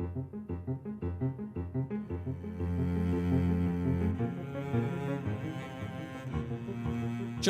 Mm-hmm.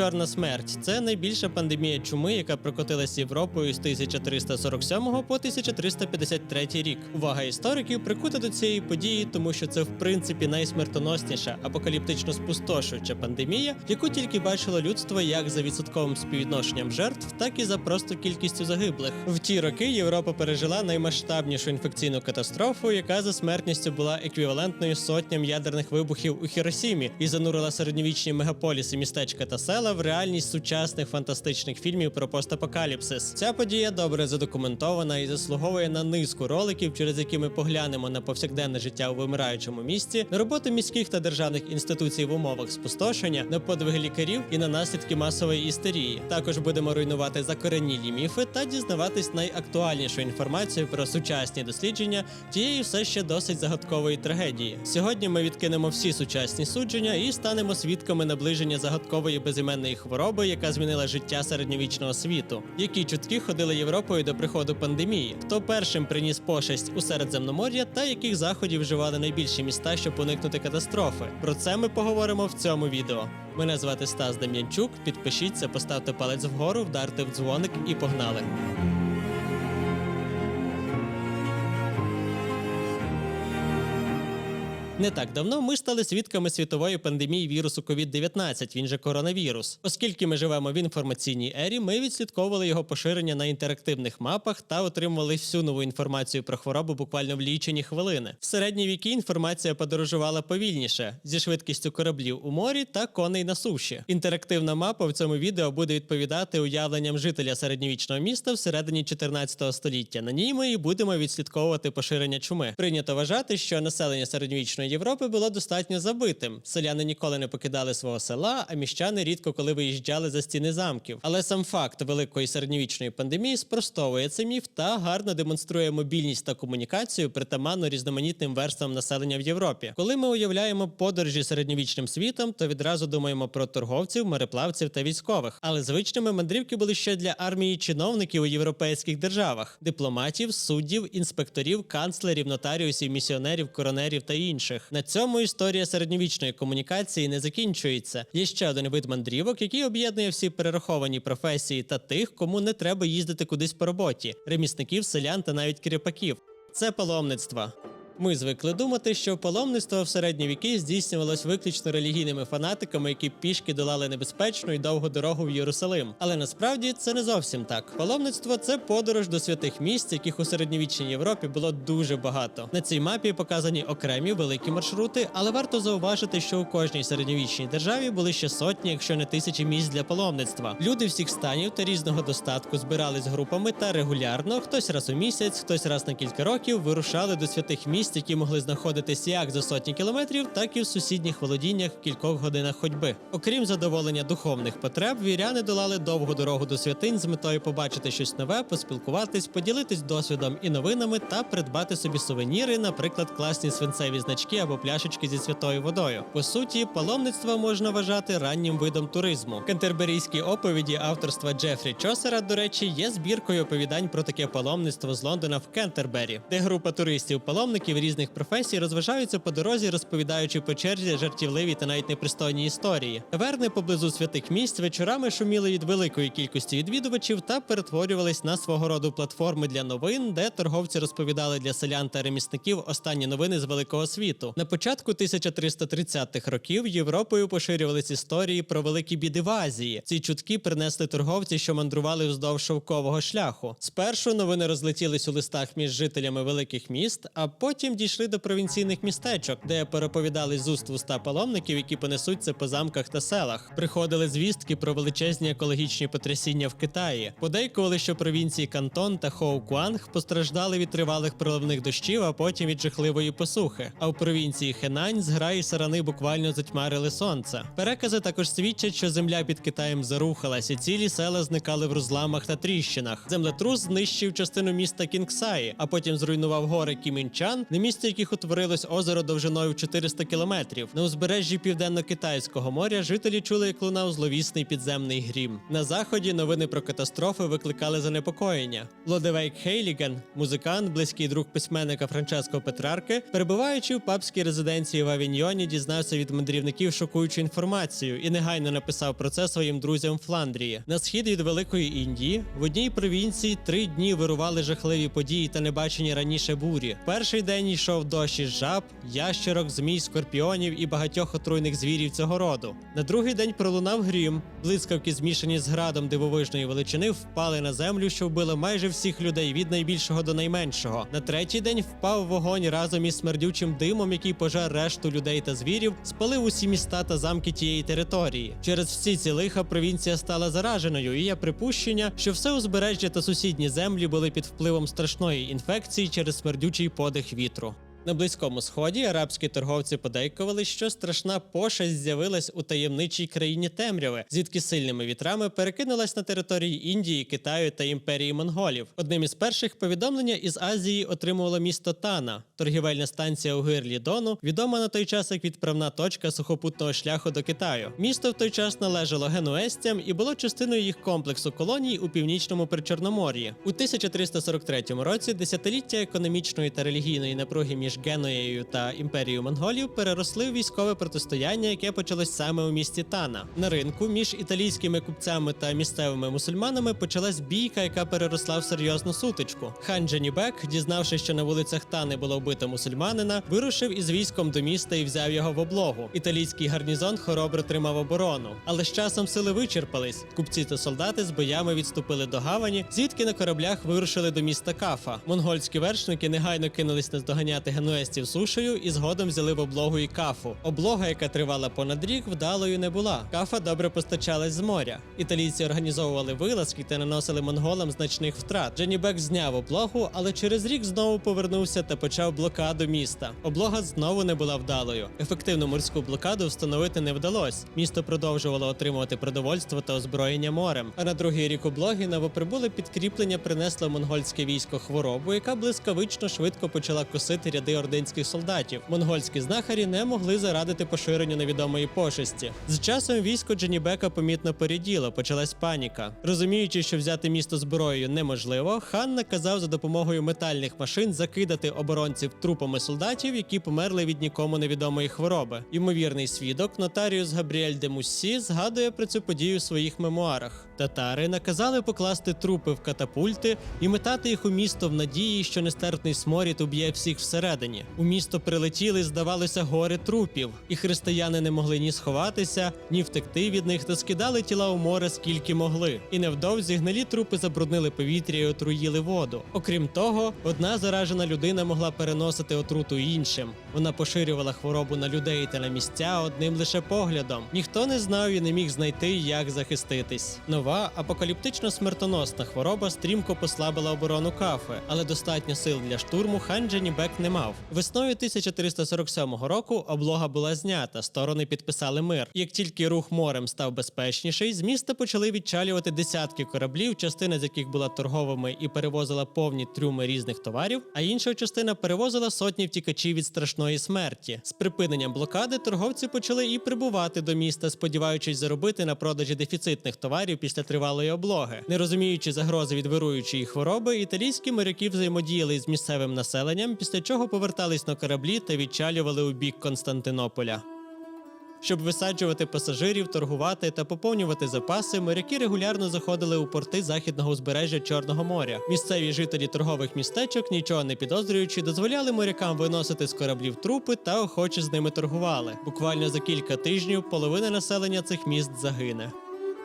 Чорна смерть це найбільша пандемія чуми, яка прокотилась Європою з 1347 по 1353 рік. Увага істориків прикута до цієї події, тому що це в принципі найсмертоносніша апокаліптично спустошуюча пандемія, яку тільки бачило людство як за відсотковим співвідношенням жертв, так і за просто кількістю загиблих. В ті роки Європа пережила наймасштабнішу інфекційну катастрофу, яка за смертністю була еквівалентною сотням ядерних вибухів у Хіросімі і занурила середньовічні мегаполіси, містечка та села в реальність сучасних фантастичних фільмів про постапокаліпсис. Ця подія добре задокументована і заслуговує на низку роликів, через які ми поглянемо на повсякденне життя у вимираючому місті, на роботу міських та державних інституцій в умовах спустошення, на подвиги лікарів і на наслідки масової істерії. Також будемо руйнувати закоренілі міфи та дізнаватись найактуальнішу інформацію про сучасні дослідження тієї все ще досить загадкової трагедії. Сьогодні ми відкинемо всі сучасні судження і станемо свідками наближення загадкової безіменної хвороби, яка змінила життя середньовічного світу. Які чутки ходили Європою до приходу пандемії? Хто першим приніс пошесть у Середземномор'я та яких заходів вживали найбільші міста, щоб уникнути катастрофи? Про це ми поговоримо в цьому відео. Мене звати Стас Дем'янчук. Підпишіться, поставте палець вгору, вдарте в дзвоник і погнали. Не так давно ми стали свідками світової пандемії вірусу COVID-19, він же коронавірус. Оскільки ми живемо в інформаційній ері, ми відслідковували його поширення на інтерактивних мапах та отримували всю нову інформацію про хворобу буквально в лічені хвилини. В середні віки інформація подорожувала повільніше зі швидкістю кораблів у морі та коней на суші. Інтерактивна мапа в цьому відео буде відповідати уявленням жителя середньовічного міста всередині 14 століття. На ній ми і будемо відслідковувати поширення чуми. Прийнято вважати, що населення середньовічної Європи було достатньо забитим. Селяни ніколи не покидали свого села, а міщани рідко коли виїжджали за стіни замків. Але сам факт великої середньовічної пандемії спростовує цей міф та гарно демонструє мобільність та комунікацію притаманно різноманітним верствам населення в Європі. Коли ми уявляємо подорожі середньовічним світом, то відразу думаємо про торговців, мореплавців та військових. Але звичними мандрівки були ще для армії чиновників у європейських державах: дипломатів, суддів, інспекторів, канцлерів, нотаріусів, місіонерів, коронерів та інших. На цьому історія середньовічної комунікації не закінчується. Є ще один вид мандрівок, який об'єднує всі перераховані професії та тих, кому не треба їздити кудись по роботі: ремісників, селян та навіть кріпаків. Це паломництво. Ми звикли думати, що паломництво в середні віки здійснювалось виключно релігійними фанатиками, які пішки долали небезпечну і довгу дорогу в Єрусалим. Але насправді це не зовсім так. Паломництво це подорож до святих місць, яких у середньовічній Європі було дуже багато. На цій мапі показані окремі великі маршрути, але варто зауважити, що у кожній середньовічній державі були ще сотні, якщо не тисячі місць для паломництва. Люди всіх станів та різного достатку збирались групами та регулярно, хтось раз у місяць, хтось раз на кілька років вирушали до святих місць, які могли знаходитись як за сотні кілометрів, так і в сусідніх володіннях в кількох годинах ходьби. Окрім задоволення духовних потреб, віряни долали довгу дорогу до святинь з метою побачити щось нове, поспілкуватись, поділитись досвідом і новинами та придбати собі сувеніри, наприклад, класні свинцеві значки або пляшечки зі святою водою. По суті, паломництво можна вважати раннім видом туризму. Кантерберійські оповіді авторства Джефрі Чосера, до речі, є збіркою оповідань про таке паломництво з Лондона в Кентербері, де група туристів-паломників різних професій розважаються по дорозі, розповідаючи по черзі жартівливі та навіть непристойні історії. Таверни поблизу святих місць вечорами шуміли від великої кількості відвідувачів та перетворювались на свого роду платформи для новин, де торговці розповідали для селян та ремісників останні новини з великого світу. На початку 1330-х років Європою поширювались історії про великі біди в Азії. Ці чутки принесли торговці, що мандрували вздовж шовкового шляху. Спершу новини розлетілись у листах між жителями великих міст, а потім дійшли до провінційних містечок, де переповідали з уст в уста паломників, які понесуться по замках та селах. Приходили звістки про величезні екологічні потрясіння в Китаї. Подейкували, що провінції Кантон та Хоукуанг постраждали від тривалих проливних дощів, а потім від жахливої посухи. А в провінції Хенань зграї сарани буквально затьмарили сонце. Перекази також свідчать, що земля під Китаєм зарухалась, і цілі села зникали в розламах та тріщинах. Землетрус знищив частину міста Кінгсаї, а потім зруйнував гори Кімінчан на місці яких утворилось озеро довжиною в 400 кілометрів. На узбережжі південно-китайського моря жителі чули, як лунав зловісний підземний грім. На заході новини про катастрофи викликали занепокоєння. Лодевейк Хейліген, музикант, близький друг письменника Франческо Петрарки, перебуваючи в папській резиденції в Авіньйоні, дізнався від мандрівників шокуючу інформацію і негайно написав про це своїм друзям Фландрії. На схід від Великої Індії в одній провінції три дні вирували жахливі події та небачені раніше бурі. Перший день йшов дощ із жаб, ящерок, змій, скорпіонів і багатьох отруйних звірів цього роду. На другий день пролунав грім. Блискавки, змішані з градом дивовижної величини, впали на землю, що вбило майже всіх людей від найбільшого до найменшого. На третій день впав вогонь разом із смердючим димом, який пожар решту людей та звірів, спалив усі міста та замки тієї території. Через всі ці лиха провінція стала зараженою, і є припущення, що все узбережжя та сусідні землі були під впливом страшної інфекції через смердючий подих вітру. árbitro. На близькому сході арабські торговці подейкували, що страшна пошесть з'явилась у таємничій країні темряви, звідки сильними вітрами перекинулась на території Індії, Китаю та імперії монголів. Одним із перших повідомлення із Азії отримувало місто Тана, торгівельна станція у гирлі Дону, відома на той час як відправна точка сухопутного шляху до Китаю. Місто в той час належало генуестям і було частиною їх комплексу колоній у північному причорномор'ї. У 1343 році десятиліття економічної та релігійної напруги між Генуєю та імперією монголів переросли в військове протистояння, яке почалось саме у місті Тана. На ринку між італійськими купцями та місцевими мусульманами почалась бійка, яка переросла в серйозну сутичку. Хан Дженібек, дізнавшись, що на вулицях Тани було вбито мусульманина, вирушив із військом до міста і взяв його в облогу. Італійський гарнізон хоробро тримав оборону, але з часом сили вичерпались. Купці та солдати з боями відступили до гавані, звідки на кораблях вирушили до міста Кафа. Монгольські вершники негайно кинулись наздоганяти генуестів сушею і згодом взяли в облогу і кафу. Облога, яка тривала понад рік, вдалою не була. Кафа добре постачалась з моря. Італійці організовували вилазки та наносили монголам значних втрат. Дженібек зняв облогу, але через рік знову повернувся та почав блокаду міста. Облога знову не була вдалою. Ефективну морську блокаду встановити не вдалось. Місто продовжувало отримувати продовольство та озброєння морем. А на другий рік облоги новоприбуле підкріплення принесло монгольське військо хворобу, яка блискавично швидко почала косити ряди ординських солдатів. Монгольські знахарі не могли зарадити поширенню невідомої пошесті. З часом військо Дженібека помітно поріділо, почалась паніка. Розуміючи, що взяти місто зброєю неможливо, хан наказав за допомогою метальних машин закидати оборонців трупами солдатів, які померли від нікому невідомої хвороби. Ймовірний свідок, нотаріус Габріель де Муссі, згадує про цю подію в своїх мемуарах. Татари наказали покласти трупи в катапульти і метати їх у місто в надії, що нестерпний сморід уб'є всіх всередині. У місто прилетіли, здавалося, гори трупів, і християни не могли ні сховатися, ні втекти від них, та скидали тіла у море скільки могли. І невдовзі гнилі трупи забруднили повітря і отруїли воду. Окрім того, одна заражена людина могла переносити отруту іншим. Вона поширювала хворобу на людей та на місця одним лише поглядом. Ніхто не знав і не міг знайти, як захиститись. Нова апокаліптично смертоносна хвороба стрімко послабила оборону кафи, але достатньо сил для штурму хан Дженібек не мав. Весною 1347 року облога була знята, сторони підписали мир. Як тільки рух морем став безпечніший, з міста почали відчалювати десятки кораблів, частина з яких була торговими і перевозила повні трюми різних товарів, а інша частина перевозила сотні втікачів від страшної смерті. З припиненням блокади торговці почали і прибувати до міста, сподіваючись заробити на продажі дефіцитних товарів після тривалої облоги. Не розуміючи загрози від вируючої хвороби, італійські моряки взаємодіяли з місцевим населенням, після чого повертались на кораблі та відчалювали у бік Константинополя. Щоб висаджувати пасажирів, торгувати та поповнювати запаси, моряки регулярно заходили у порти західного узбережжя Чорного моря. Місцеві жителі торгових містечок, нічого не підозрюючи, дозволяли морякам виносити з кораблів трупи та охоче з ними торгували. Буквально за кілька тижнів половина населення цих міст загине.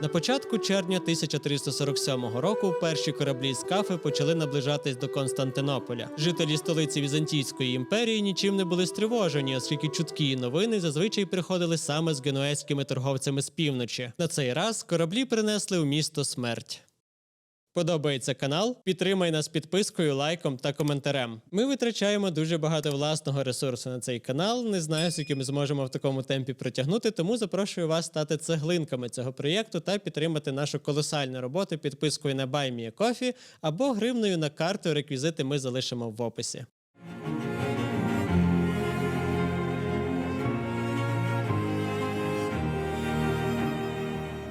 На початку червня 1347 року перші кораблі з кафи почали наближатись до Константинополя. Жителі столиці Візантійської імперії нічим не були стривожені, оскільки чуткі і новини зазвичай приходили саме з генуезькими торговцями з півночі. На цей раз кораблі принесли у місто смерть. Подобається канал, підтримай нас підпискою, лайком та коментарем. Ми витрачаємо дуже багато власного ресурсу на цей канал. Не знаю, скільки ми зможемо в такому темпі протягнути, тому запрошую вас стати цеглинками цього проєкту та підтримати нашу колосальну роботу підпискою на BuyMeACoffee або гривною на карту. Реквізити ми залишимо в описі.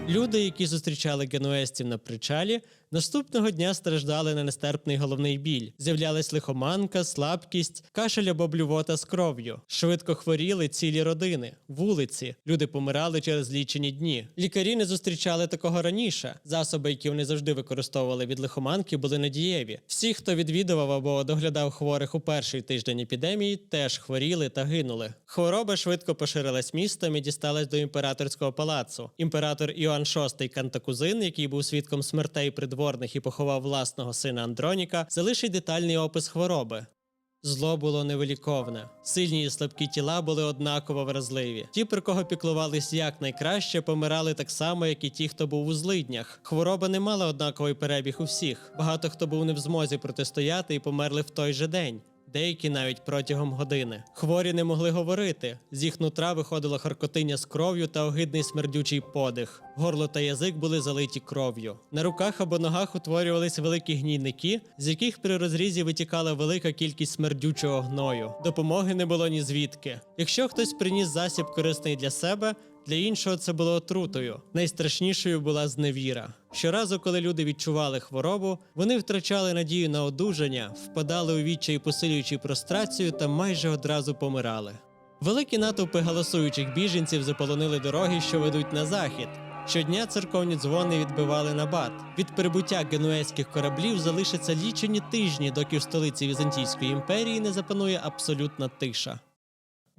Люди, які зустрічали генуестів на причалі, наступного дня страждали на нестерпний головний біль. З'являлась лихоманка, слабкість, кашель або блювота з кров'ю. Швидко хворіли цілі родини, вулиці. Люди помирали через лічені дні. Лікарі не зустрічали такого раніше. Засоби, які вони завжди використовували від лихоманки, були надієві. Всі, хто відвідував або доглядав хворих у перший тиждень епідемії, теж хворіли та гинули. Хвороба швидко поширилась містом і дісталась до імператорського палацу. Імператор Іоанн VI Кантакузин, який був свідком смертей придворних і поховав власного сина Андроніка, залишить детальний опис хвороби. Зло було невиліковне. Сильні і слабкі тіла були однаково вразливі. Ті, про кого піклувались якнайкраще, помирали так само, як і ті, хто був у злиднях. Хвороба не мала однаковий перебіг у всіх. Багато хто був не в змозі протистояти і померли в той же день. Деякі навіть протягом години. Хворі не могли говорити. З їх нутра виходило харкотиння з кров'ю та огидний смердючий подих. Горло та язик були залиті кров'ю. На руках або ногах утворювались великі гнійники, з яких при розрізі витікала велика кількість смердючого гною. Допомоги не було ні звідки. Якщо хтось приніс засіб корисний для себе, для іншого це було отрутою. Найстрашнішою була зневіра. Щоразу, коли люди відчували хворобу, вони втрачали надію на одужання, впадали у відчай, посилюючи прострацію та майже одразу помирали. Великі натовпи галасуючих біженців заполонили дороги, що ведуть на захід. Щодня церковні дзвони відбивали набат. Від прибуття генуезьких кораблів залишаться лічені тижні, доки в столиці Візантійської імперії не запанує абсолютна тиша.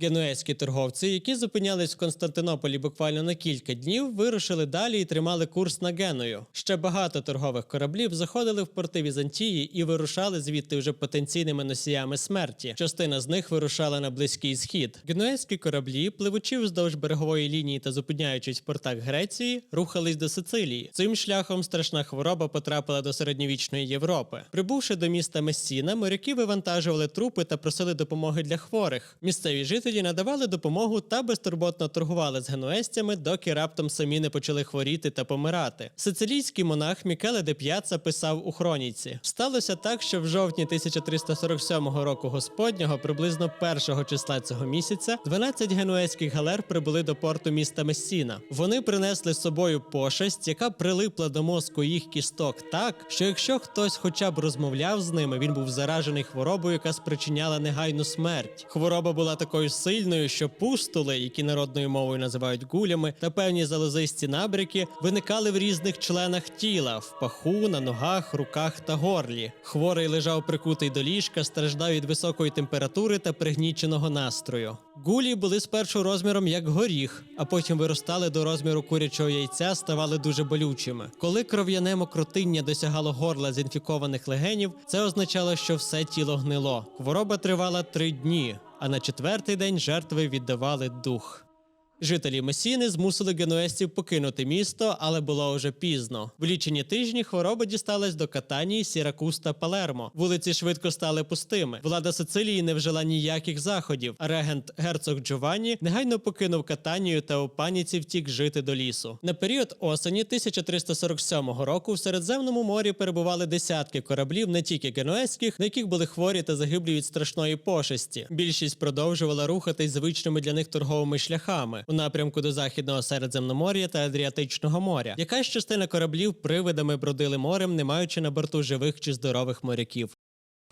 Генуезькі торговці, які зупинялись в Константинополі буквально на кілька днів, вирушили далі і тримали курс на Геною. Ще багато торгових кораблів заходили в порти Візантії і вирушали звідти вже потенційними носіями смерті. Частина з них вирушала на близький схід. Генуезькі кораблі, пливучи вздовж берегової лінії та зупиняючись в портах Греції, рухались до Сицилії. Цим шляхом страшна хвороба потрапила до середньовічної Європи. Прибувши до міста Мессіна, моряки вивантажували трупи та просили допомоги для хворих. Місцеві жителі надавали допомогу та безтурботно торгували з генуезцями, доки раптом самі не почали хворіти та помирати. Сицилійський монах Мікеле де П'яца писав у хроніці: сталося так, що в жовтні 1347 року Господнього, приблизно першого числа цього місяця, 12 генуезьких галер прибули до порту міста Мессіна. Вони принесли з собою пошесть, яка прилипла до мозку їх кісток так, що якщо хтось хоча б розмовляв з ними, він був заражений хворобою, яка спричиняла негайну смерть. Хвороба була такою сильною, що пустули, які народною мовою називають гулями, та певні залозисті набряки виникали в різних членах тіла в паху, на ногах, руках та горлі. Хворий лежав прикутий до ліжка, страждав від високої температури та пригніченого настрою. Гулі були спершу розміром як горіх, а потім виростали до розміру курячого яйця, ставали дуже болючими. Коли кров'яне мокротиння досягало горла з інфікованих легенів, це означало, що все тіло гнило. Хвороба тривала три дні, а на четвертий день жертви віддавали дух. Жителі Месіни змусили генуезців покинути місто, але було уже пізно. В лічені тижні хвороба дісталась до Катанії, Сіракуз та Палермо. Вулиці швидко стали пустими. Влада Сицилії не вжила ніяких заходів. Регент герцог Джованні негайно покинув Катанію та у паніці втік жити до лісу. На період осені 1347 року в Середземному морі перебували десятки кораблів, не тільки генуезьких, на яких були хворі та загиблі від страшної пошесті. Більшість продовжувала рухатись звичними для них торговими шляхами у напрямку до західного Середземномор'я та Адріатичного моря. Якась частина кораблів привидами бродили морем, не маючи на борту живих чи здорових моряків.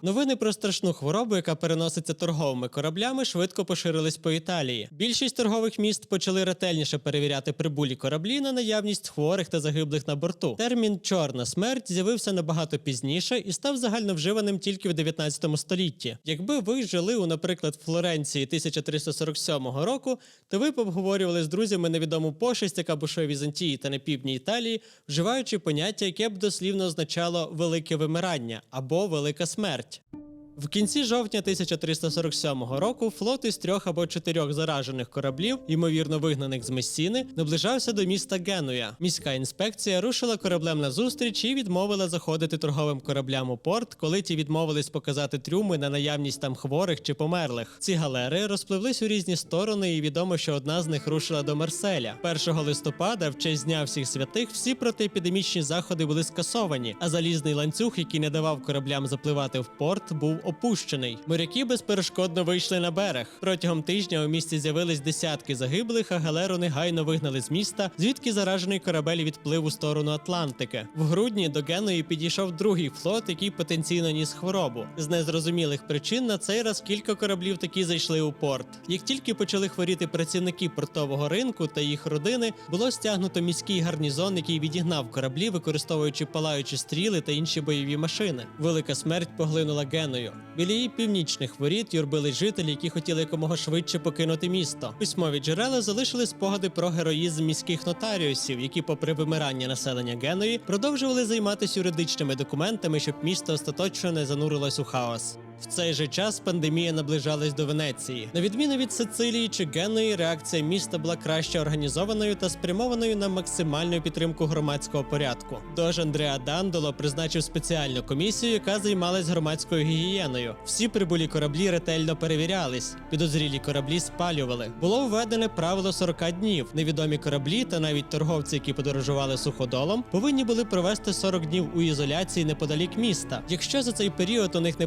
Новини про страшну хворобу, яка переноситься торговими кораблями, швидко поширились по Італії. Більшість торгових міст почали ретельніше перевіряти прибулі кораблі на наявність хворих та загиблих на борту. Термін чорна смерть з'явився набагато пізніше і став загальновживаним тільки в 19 столітті. Якби ви жили у, наприклад, Флоренції 1347 року, то ви б обговорювали з друзями невідому пошесть, яка бушує Візантії та на півдні Італії, вживаючи поняття, яке б дослівно означало велике вимирання або велика смерть. much. В кінці жовтня 1347 року флот із трьох або чотирьох заражених кораблів, ймовірно вигнаних з Месіни, наближався до міста Генуя. Міська інспекція рушила кораблем на зустріч і відмовила заходити торговим кораблям у порт, коли ті відмовились показати трюми на наявність там хворих чи померлих. Ці галери розпливлись у різні сторони, і відомо, що одна з них рушила до Марселя. 1 листопада, в честь дня всіх святих, всі протиепідемічні заходи були скасовані, а залізний ланцюг, який не давав кораблям запливати в порт, був опущений. Моряки безперешкодно вийшли на берег. Протягом тижня у місті з'явились десятки загиблих, а галеру негайно вигнали з міста, звідки заражений корабель відплив у сторону Атлантики. В грудні до Геної підійшов другий флот, який потенційно ніс хворобу. З незрозумілих причин на цей раз кілька кораблів таки зайшли у порт. Як тільки почали хворіти працівники портового ринку та їх родини, було стягнуто міський гарнізон, який відігнав кораблі, використовуючи палаючі стріли та інші бойові машини. Велика смерть поглинула Геною. Біля її північних воріт юрбили жителі, які хотіли якомога швидше покинути місто. Письмові джерела залишили спогади про героїзм міських нотаріусів, які, попри вимирання населення Геної, продовжували займатися юридичними документами, щоб місто остаточно не занурилось у хаос. В цей же час пандемія наближалась до Венеції. На відміну від Сицилії чи Геної, реакція міста була краще організованою та спрямованою на максимальну підтримку громадського порядку. Тож Андреа Дандоло призначив спеціальну комісію, яка займалась громадською гігієною. Всі прибулі кораблі ретельно перевірялись, підозрілі кораблі спалювали. Було введене правило 40 днів. Невідомі кораблі та навіть торговці, які подорожували суходолом, повинні були провести 40 днів у ізоляції неподалік міста. Якщо за цей період у них не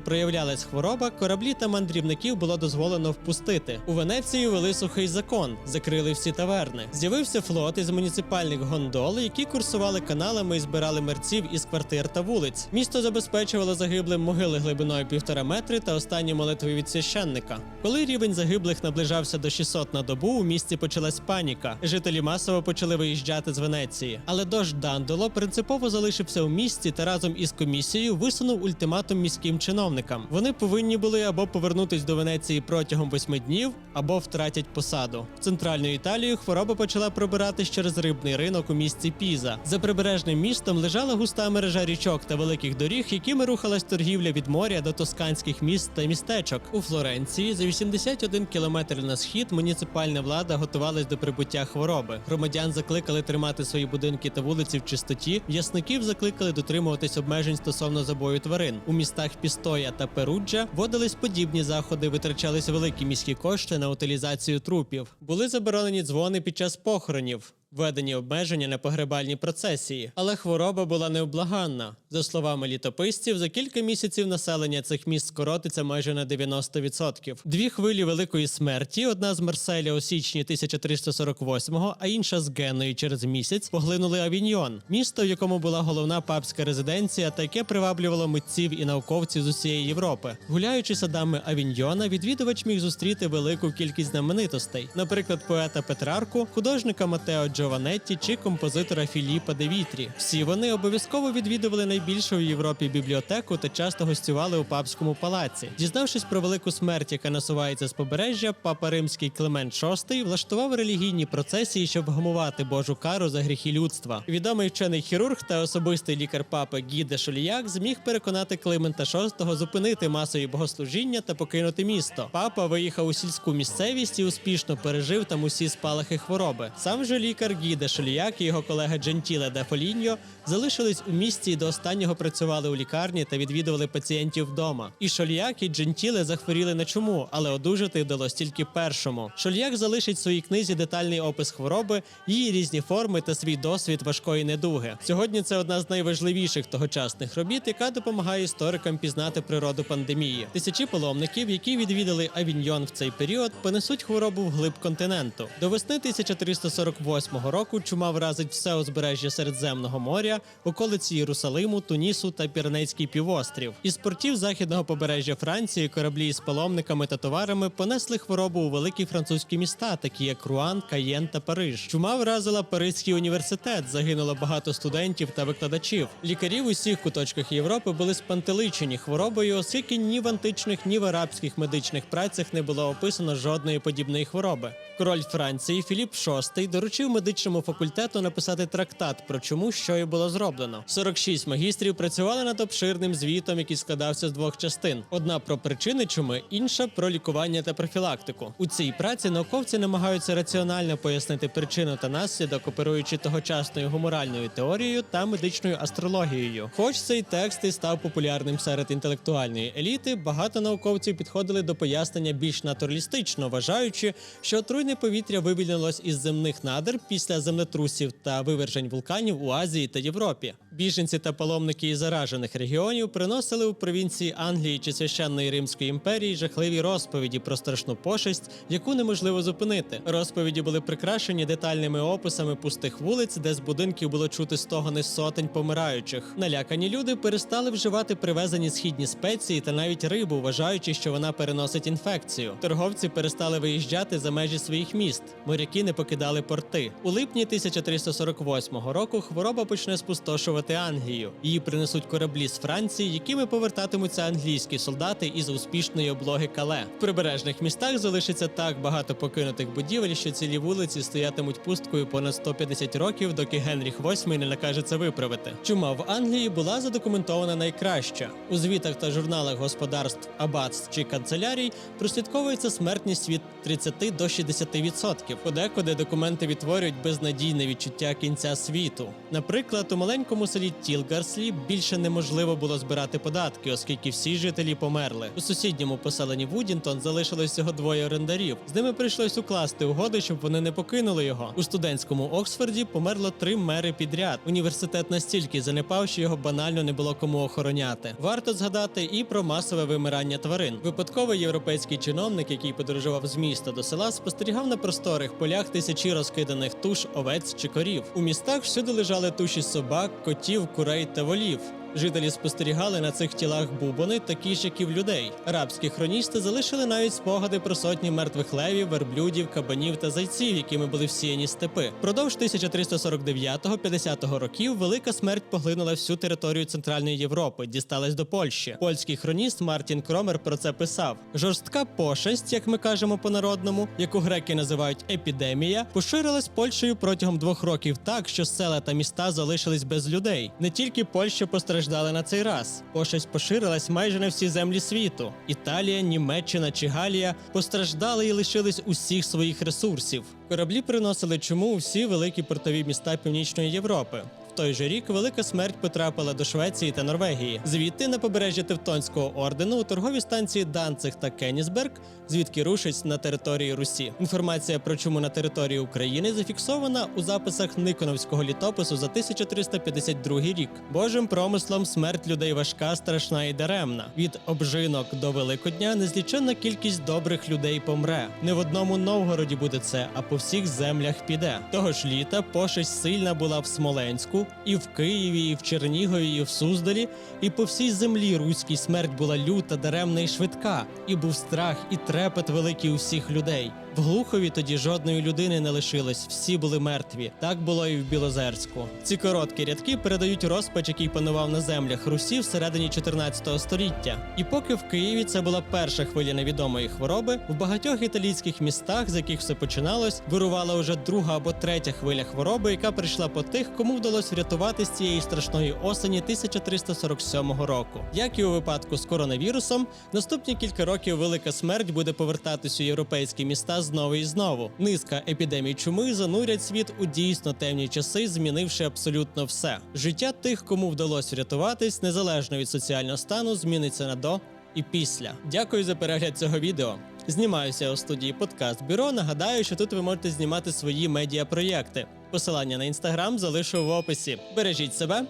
проявлялась хвороба, кораблі та мандрівників було дозволено впустити. У Венеції ввели сухий закон, закрили всі таверни. З'явився флот із муніципальних гондол, які курсували каналами і збирали мерців із квартир та вулиць. Місто забезпечувало загиблим могили глибиною півтора метри та останні молитви від священника. Коли рівень загиблих наближався до 600 на добу, у місті почалась паніка. Жителі масово почали виїжджати з Венеції. Але дощ Дандоло принципово залишився у місті та разом із комісією висунув ультиматум міським чиновникам. Вони повинні були або повернутись до Венеції протягом восьми днів, або втратять посаду. В центральну Італію хвороба почала пробиратись через рибний ринок у місті Піза. За прибережним містом лежала густа мережа річок та великих доріг, якими рухалась торгівля від моря до тосканських міст та містечок. У Флоренції за 81 кілометр на схід муніципальна влада готувалась до прибуття хвороби. Громадян закликали тримати свої будинки та вулиці в чистоті. В'ясників закликали дотримуватись обмежень стосовно забою тварин. У містах Пістоя та Перуджа вводились подібні заходи, витрачались великі міські кошти на утилізацію трупів. Були заборонені дзвони під час похоронів. Введені обмеження на погребальні процесії, але хвороба була невблаганна. За словами літописців, за кілька місяців населення цих міст скоротиться майже на 90%. Дві хвилі великої смерті: одна з Марселя у січні 1348-го, а інша з Генної через місяць, поглинули Авіньйон, місто, в якому була головна папська резиденція, та яке приваблювало митців і науковців з усієї Європи. Гуляючи садами Авіньйона, відвідувач міг зустріти велику кількість знаменитостей, наприклад, поета Петрарку, художника Матео Джованетті чи композитора Філіпа де Вітрі. Всі вони обов'язково відвідували найбільшу в Європі бібліотеку та часто гостювали у папському палаці. Дізнавшись про велику смерть, яка насувається з побережжя, папа римський Климент VI влаштував релігійні процесії, щоб вгамувати Божу кару за гріхи людства. Відомий вчений хірург та особистий лікар папи Гіде Шоліяк зміг переконати Климента VI зупинити масові богослужіння та покинути місто. Папа виїхав у сільську місцевість і успішно пережив там усі спалахи хвороби. Сам же лікар Гіде Шоліяк і його колега Джентіле де Фоліньо залишились у місті і до останнього працювали у лікарні та відвідували пацієнтів вдома. І Шоліяк і Джентіле захворіли на чуму, але одужати вдалось тільки першому. Шоліяк залишить в своїй книзі детальний опис хвороби, її різні форми та свій досвід важкої недуги. Сьогодні це одна з найважливіших тогочасних робіт, яка допомагає історикам пізнати природу пандемії. Тисячі паломників, які відвідали Авіньйон в цей період, понесуть хворобу вглиб континенту. До весни 1348 року чума вразить все узбережжя Середземного моря, околиці Єрусалиму, Тунісу та Піренейський півострів. Із портів західного побережжя Франції кораблі із паломниками та товарами понесли хворобу у великі французькі міста, такі як Руан, Каєн та Париж. Чума вразила Паризький університет. Загинуло багато студентів та викладачів. Лікарі в усіх куточках Європи були спантеличені хворобою, оскільки ні в античних, ні в арабських медичних працях не було описано жодної подібної хвороби. Король Франції Філіп VI доручив медичному факультету написати трактат про чому що і було зроблено. 46 магістрів працювали над обширним звітом, який складався з двох частин: одна про причини чуми, інша про лікування та профілактику. У цій праці науковці намагаються раціонально пояснити причину та наслідок, оперуючи тогочасною гуморальною теорією та медичною астрологією. Хоч цей текст і став популярним серед інтелектуальної еліти, багато науковців підходили до пояснення більш натуралістично, вважаючи, що отруйне повітря вивільнилось із земних надр після землетрусів та вивержень вулканів у Азії та Європі. Біженці та паломники із заражених регіонів приносили у провінції Англії чи священної Римської імперії жахливі розповіді про страшну пошесть, яку неможливо зупинити. Розповіді були прикрашені детальними описами пустих вулиць, де з будинків було чути стогони сотень помираючих. Налякані люди перестали вживати привезені східні спеції та навіть рибу, вважаючи, що вона переносить інфекцію. Торговці перестали виїжджати за межі своїх міст. Моряки не покидали порти. У липні 1348 року хвороба почне спустошувати Англію. Її принесуть кораблі з Франції, якими повертатимуться англійські солдати із успішної облоги Кале. В прибережних містах залишиться так багато покинутих будівель, що цілі вулиці стоятимуть пусткою понад 150 років, доки Генріх VIII не накаже це виправити. Чума в Англії була задокументована найкраща. У звітах та журналах господарств, аббатств чи канцелярій прослідковується смертність від 30 до 60%. Подекуди документи відтворюють безнадійне відчуття кінця світу. Наприклад, у маленькому селі Тілгарслі більше неможливо було збирати податки, оскільки всі жителі померли. У сусідньому поселенні Вудінтон залишилось всього двоє орендарів. З ними прийшлось укласти угоди, щоб вони не покинули його. У студентському Оксфорді померло три мери підряд. Університет настільки занепав, що його банально не було кому охороняти. Варто згадати і про масове вимирання тварин. Випадковий європейський чиновник, який подорожував з міста до села, спостерігав на просторих полях тисячі розкиданих туш, овець чи корів. У містах всюди лежали туші собак, котів, курей та волів. Жителі спостерігали на цих тілах бубони, такі ж, як і в людей. Арабські хроністи залишили навіть спогади про сотні мертвих левів, верблюдів, кабанів та зайців, якими були всіяні степи. Продовж 1349-50 років велика смерть поглинула всю територію Центральної Європи, дісталась до Польщі. Польський хроніст Мартін Кромер про це писав: жорстка пошесть, як ми кажемо по-народному, яку греки називають епідемія, поширилась Польщею протягом двох років так, що села та міста залишились без людей. Не тільки Польща постраждала на цей раз. Пошесть поширилась майже на всі землі світу. Італія, Німеччина чи Галія постраждали і лишились усіх своїх ресурсів. Кораблі приносили чому у всі великі портові міста Північної Європи. Той же рік велика смерть потрапила до Швеції та Норвегії. Звідти на побережжя Тевтонського ордену у торгові станції Данциг та Кенісберг, звідки рушить на території Русі. Інформація про чому на території України зафіксована у записах Никоновського літопису за 1352 рік. Божим промислом смерть людей важка, страшна і даремна. Від обжинок до Великодня незліченна кількість добрих людей помре. Не в одному Новгороді буде це, а по всіх землях піде. Того ж літа пошесть сильна була в Смоленську, і в Києві, і в Чернігові, і в Суздалі, і по всій землі руській смерть була люта, даремна і швидка, і був страх і трепет великий у всіх людей. В Глухові тоді жодної людини не лишилось, всі були мертві. Так було і в Білозерську. Ці короткі рядки передають розпач, який панував на землях Русі всередині 14 століття. І поки в Києві це була перша хвиля невідомої хвороби, в багатьох італійських містах, з яких все починалось, вирувала вже друга або третя хвиля хвороби, яка прийшла по тих, кому вдалося врятувати з цієї страшної осені 1347 року. Як і у випадку з коронавірусом, наступні кілька років велика смерть буде повертатись у європейські міста знову і знову. Низка епідемій чуми занурять світ у дійсно темні часи, змінивши абсолютно все. Життя тих, кому вдалося врятуватись, незалежно від соціального стану, зміниться на до і після. Дякую за перегляд цього відео. Знімаюся у студії Подкаст Бюро. Нагадаю, що тут ви можете знімати свої медіапроєкти. Посилання на інстаграм залишу в описі. Бережіть себе,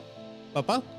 Па-па!